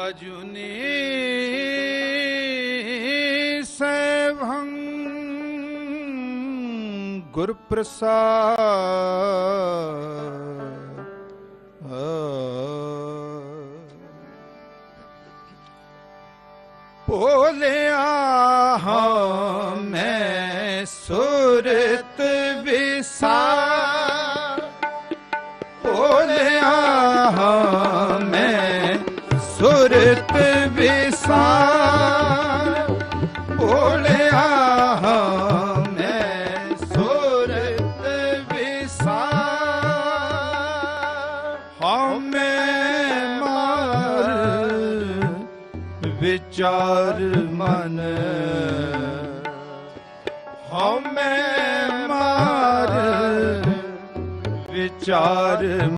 ਅਜੁਨੀ ਸੈਭੰ ਗੁਰ ਪ੍ਰਸਾਦ ਭੋਲਿਆ ਹਾਂ ਮੈਂ ਸੁਰਤ ਵਿਸਾਰ ਸੁਰਤ ਵਿਸਾਰ ਭੋਲਿਆ ਹਾਂ, ਮੈਂ ਸੁਰਤ ਵਿਸਾਰ। ਹਾਂ, ਮੈਂ ਮਾਰ ਵਿਚਾਰ ਮਨ। ਹਉ ਮੈਂ ਮਾਰ ਵਿਚਾਰ